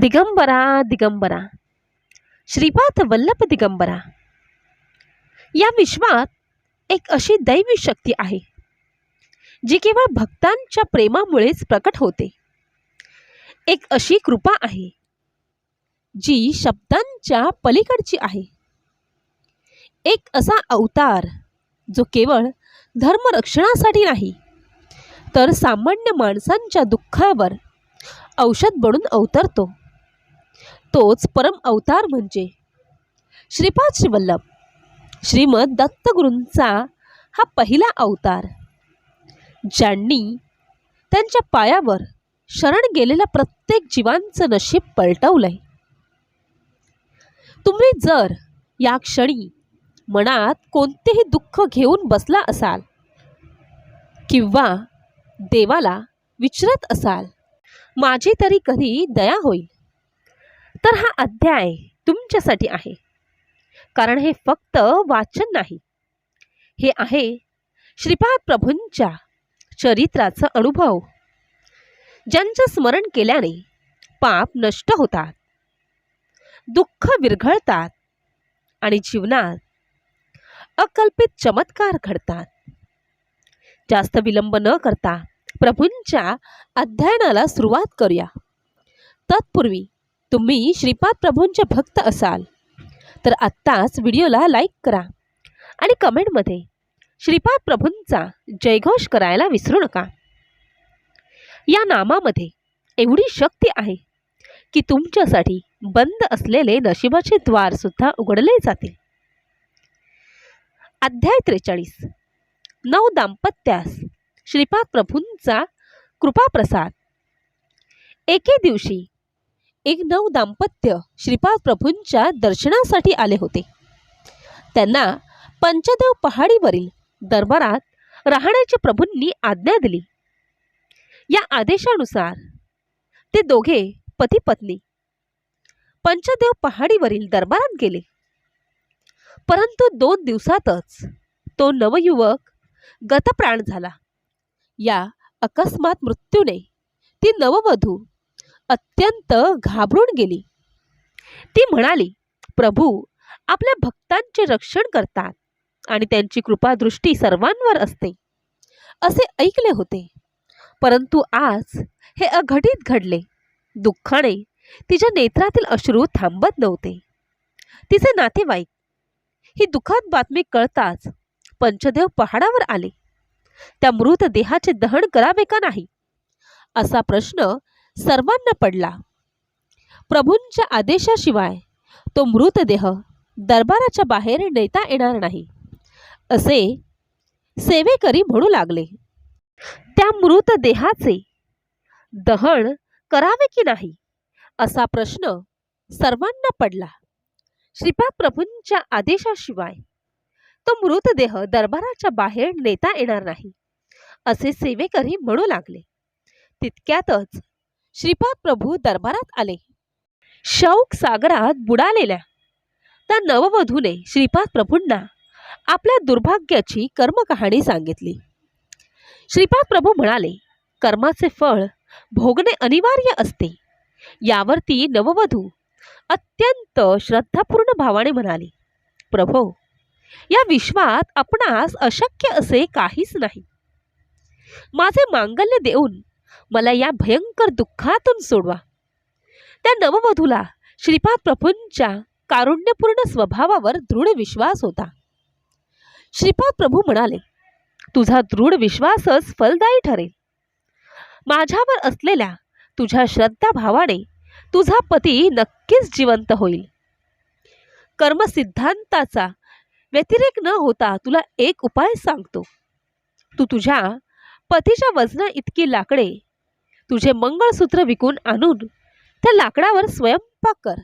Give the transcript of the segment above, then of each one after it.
दिगंबरा दिगंबरा. श्रीपाद वल्लभ दिगंबरा. या विश्वात एक अशी दैवी शक्ती आहे जी केवळ भक्तांच्या प्रेमामुळेच प्रकट होते. एक अशी कृपा आहे जी शब्दांच्या पलीकडची आहे. एक असा अवतार जो केवळ धर्मरक्षणासाठी नाही तर सामान्य माणसांच्या दुःखावर औषध बनून अवतरतो. तोच परम अवतार म्हणजे. श्रीपाद श्रीवल्लभ श्रीमद दत्तगुरूंचा हा पहिला अवतार. ज्यांनी त्यांच्या पायावर शरण गेलेल्या प्रत्येक जीवांचं नशीब पलटवलंय. तुम्ही जर या क्षणी मनात कोणतेही दुःख घेऊन बसला असाल किंवा देवाला विचरत असाल माझी तरी कधी दया होईल. तर हा अध्याय तुमच्यासाठी आहे. कारण हे फक्त वाचन नाही. हे आहे श्रीपाद प्रभूंच्या चरित्राचा अनुभव. ज्यांचं स्मरण केल्याने पाप नष्ट होतात. दुःख विरघळतात आणि जीवनात अकल्पित चमत्कार घडतात. जास्त विलंब न करता प्रभूंच्या अध्ययनाला सुरुवात करूया. तत्पूर्वी तुम्ही श्रीपाद प्रभूंचे भक्त असाल तर आत्ताच व्हिडिओला लाईक करा आणि कमेंटमध्ये श्रीपाद प्रभूंचा जयघोष करायला विसरू नका. या नामामध्ये एवढी शक्ती आहे की तुमच्यासाठी बंद असलेले नशिबाचे द्वार सुद्धा उघडले जातील. अध्याय त्रेचाळीस. नऊ दाम्पत्यास श्रीपाद प्रभूंचा कृपाप्रसाद. एके दिवशी एक नऊ दाम्पत्य श्रीपाद प्रभूंच्या दर्शनासाठी आले होते. त्यांना पंचदेव पहाडीवरील दरबारात राहण्याची प्रभूंनी आज्ञा दिली. या आदेशानुसार ते दोघे पती पत्नी पंचदेव पहाडीवरील दरबारात गेले. परंतु दोन दिवसातच तो नवयुवक गतप्राण झाला. या अकस्मात मृत्यूने ती नववधू अत्यंत घाबरून गेली. ती म्हणाली प्रभू आपल्या भक्तांचे रक्षण करतात आणि त्यांची कृपादृष्टी सर्वांवर असते. असे ऐकले होते. परंतु आज हे अघटित घडले. दुःखाने तिच्या नेत्रातील अश्रू थांबत नव्हते. तिचे नातेवाईक ही दुःखद बातमी कळताच पंचदेव पहाडावर आले. त्या मृतदेहाचे दहन करावे का नाही? असा प्रश्न सर्वांना पडला. प्रभूंच्या आदेशाशिवाय तो मृतदेह दरबाराच्या बाहेर नेता येणार नाही असे सेवेकरी म्हणू लागले. त्या मृतदेहाचे दहन करावे की नाही असा प्रश्न सर्वांना पडला. श्रीपाद प्रभूंच्या आदेशाशिवाय तो मृतदेह दरबाराच्या बाहेर नेता येणार नाही असे सेवेकरी म्हणू लागले. तितक्यातच श्रीपाद प्रभू दरबारात आले. शौक सागरात बुडालेल्या. त्या नववधूने श्रीपाद प्रभूंना आपल्या दुर्भाग्याची कर्मकहाणी सांगितली. श्रीपाद प्रभू म्हणाले कर्माचे फळ भोगणे अनिवार्य असते. यावरती नववधू अत्यंत श्रद्धापूर्ण भावाने म्हणाली प्रभो या विश्वात आपणास अशक्य असे काहीच नाही. माझे मांगल्य देऊन मला या भयंकर दुःखातून सोडवा. त्या नववधूला श्रीपाद प्रभूंच्या कारुण्यपूर्ण स्वभावावर दृढ विश्वास होता. श्रीपाद प्रभू म्हणाले तुझा दृढ विश्वासच फलदायी ठरेल. माझ्यावर असलेल्या तुझ्या श्रद्धाभावाने तुझा पती नक्कीच जिवंत होईल. कर्मसिद्धांताचा व्यतिरेक न होता तुला एक उपाय सांगतो. तू तुझ्या पतीच्या वजना इतकी लाकडे तुझे मंगळसूत्र विकून आणून त्या लाकडावर स्वयंपाक कर.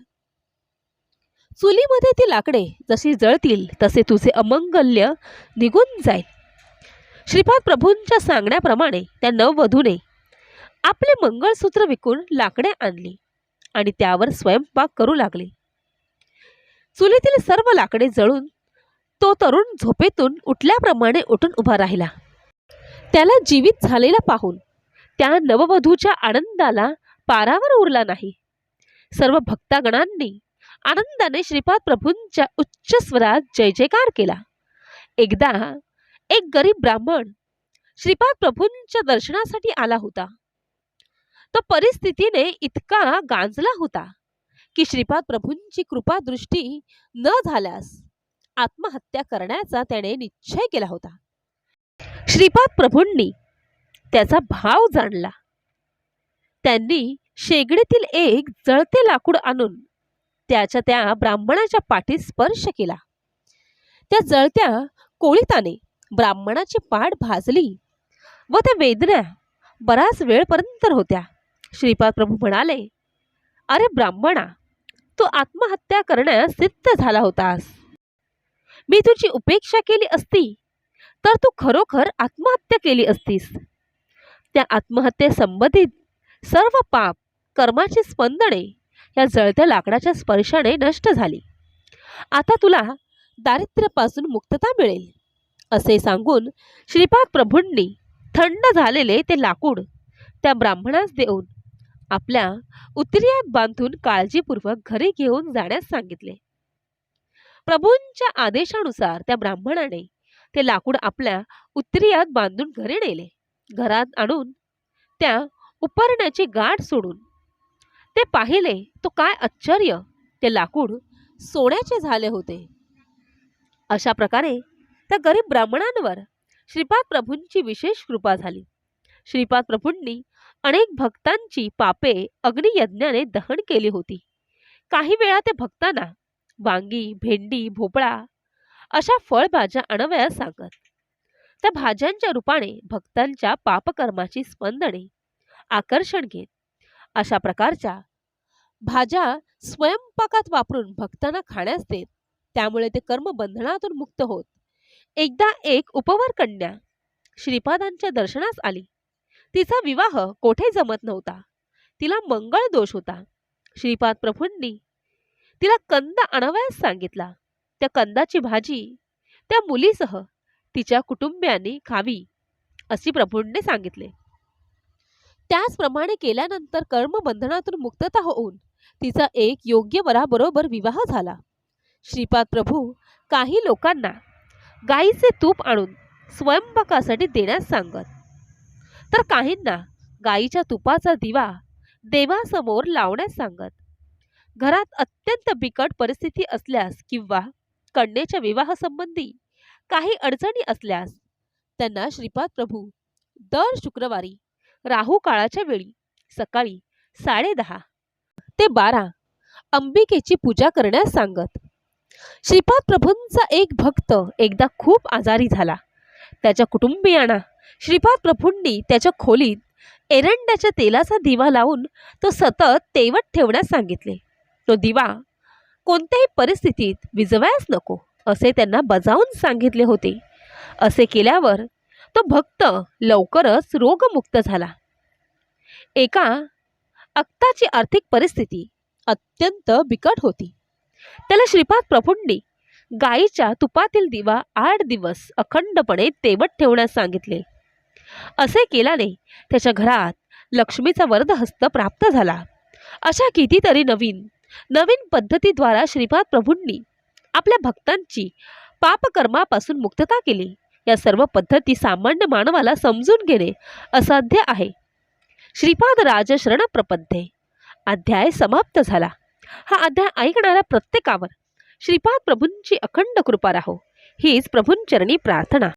चुलीमध्ये ती लाकडे जशी जळतील तसे तुझे अमंगल्य निघून जाईल. श्रीपाद प्रभूंच्या सांगण्याप्रमाणे त्या नववधूने आपले मंगळसूत्र विकून लाकडे आणली आणि त्यावर स्वयंपाक करू लागले. चुलीतील सर्व लाकडे जळून तो तरुण झोपेतून उठल्याप्रमाणे उठून उभा राहिला. त्याला जीवित झालेला पाहून त्या नववधूच्या आनंदाला पारावर उरला नाही. सर्व भक्तागणांनी आनंदाने श्रीपाद प्रभूंच्या उच्च स्वरात जय जयकार केला. एकदा एक गरीब ब्राह्मण श्रीपाद प्रभूंच्या दर्शनासाठी आला होता. तो परिस्थितीने इतका गांजला होता की श्रीपाद प्रभूंची कृपा दृष्टी न झाल्यास आत्महत्या करण्याचा त्याने निश्चय केला होता. श्रीपाद प्रभूंनी त्याचा भाव जाणला. त्यांनी शेगडीतील एक जळते लाकूड आणून त्याच्या त्या ब्राह्मणाच्या पाठीत स्पर्श केला. त्या जळत्या कोळीताने ब्राह्मणाची पाठ भाजली व त्या वेदना बराच वेळपर्यंत होत्या. श्रीपाद प्रभू म्हणाले अरे ब्राह्मणा तू आत्महत्या करण्यास सिद्ध झाला होतास. मी तुझी उपेक्षा केली असती तर तू खरोखर आत्महत्या केली असतीस. त्या आत्महत्येसंबंधित सर्व पाप कर्माची स्पंदने या जळत्या लाकडाच्या स्पर्शाने नष्ट झाली. आता तुला दारिद्र्यापासून मुक्तता मिळेल असे सांगून श्रीपाद प्रभूंनी थंड झालेले ते लाकूड त्या ब्राह्मणास देऊन आपल्या उतरियात बांधून काळजीपूर्वक घरी घेऊन जाण्यास सांगितले. प्रभूंच्या आदेशानुसार त्या ब्राह्मणाने ते लाकूड आपल्या उत्तरीयात बांधून घरी नेले. घरात आणून त्या उपरण्याची गाठ सोडून ते पाहिले तो काय आश्चर्य! ते लाकूड सोन्याचे झाले होते. अशा प्रकारे त्या गरीब ब्राह्मणांवर श्रीपाद प्रभूंची विशेष कृपा झाली. श्रीपाद प्रभूंनी अनेक भक्तांची पापे अग्नियज्ञाने दहन केली होती. काही वेळा ते भक्तांना वांगी भेंडी भोपळा अशा फळभाज्या आणवयास सांगत त्या भाज्यांच्या रूपाने भक्तांच्या पापकर्माची स्पंदने आकर्षण घेत. अशा प्रकारच्या भाज्या स्वयंपाकात वापरून भक्तांना खाण्यास देत त्यामुळे ते कर्मबंधनातून मुक्त होत. एकदा एक उपवर कन्या श्रीपादांच्या दर्शनास आली. तिचा विवाह कोठे जमत नव्हता. तिला मंगळ दोष होता. श्रीपाद प्रभूंनी तिला कंद आणावयास सांगितला. त्या कंदाची भाजी त्या मुलीसह तिच्या कुटुंबियांनी खावी अशी प्रभूंनी सांगितले. त्याचप्रमाणे केल्यानंतर कर्मबंधनातून मुक्तता होऊन तिचा एक योग्य वराबरोबर विवाह झाला. श्रीपाद प्रभू काही लोकांना गाईचे तूप आणून स्वयंपाकासाठी देण्यास सांगत तर काहींना गाईच्या तुपाचा दिवा देवासमोर लावण्यास सांगत घरात अत्यंत बिकट परिस्थिती असल्यास किंवा कन्येच्या विवाहासंबंधी काही अडचणी असल्यास त्यांना श्रीपाद प्रभू दर शुक्रवारी राहू काळाच्या वेळी सकाळी साडेदहा ते बारा अंबिकेची पूजा करण्यास सांगत. श्रीपाद प्रभूंचा एक भक्त एकदा खूप आजारी झाला. त्याच्या कुटुंबियांना श्रीपाद प्रभूंनी त्याच्या खोलीत एरंडाच्या तेलाचा दिवा लावून तो सतत तेवत ठेवण्यास सांगितले. तो दिवा कोणत्याही परिस्थितीत विजवायच नको. असे त्यांना बजावून सांगितले होते. असे केल्यावर तो भक्त लवकरच रोगमुक्त झाला. एका अक्ताची आर्थिक परिस्थिती अत्यंत बिकट होती. त्याला श्रीपाद प्रभूंनी गाईच्या तुपातील दिवा आठ दिवस अखंडपणे तेवत ठेवण्यास सांगितले. असे केल्याने त्याच्या घरात लक्ष्मीचा वरदहस्त प्राप्त झाला. अशा कितीतरी नवीन नवीन पद्धतीद्वारा श्रीपाद प्रभूंनी आपल्या भक्तांची पापकर्मापासून मुक्तता केली. या सर्व पद्धती सामान्य मानवाला समजून घेणे असाध्य आहे. श्रीपाद राजशरण प्रपद्ये अध्याय समाप्त झाला. हा अध्याय ऐकणाऱ्या प्रत्येकावर श्रीपाद प्रभूंची अखंड कृपा राहो. हीच प्रभूंचरणी प्रार्थना.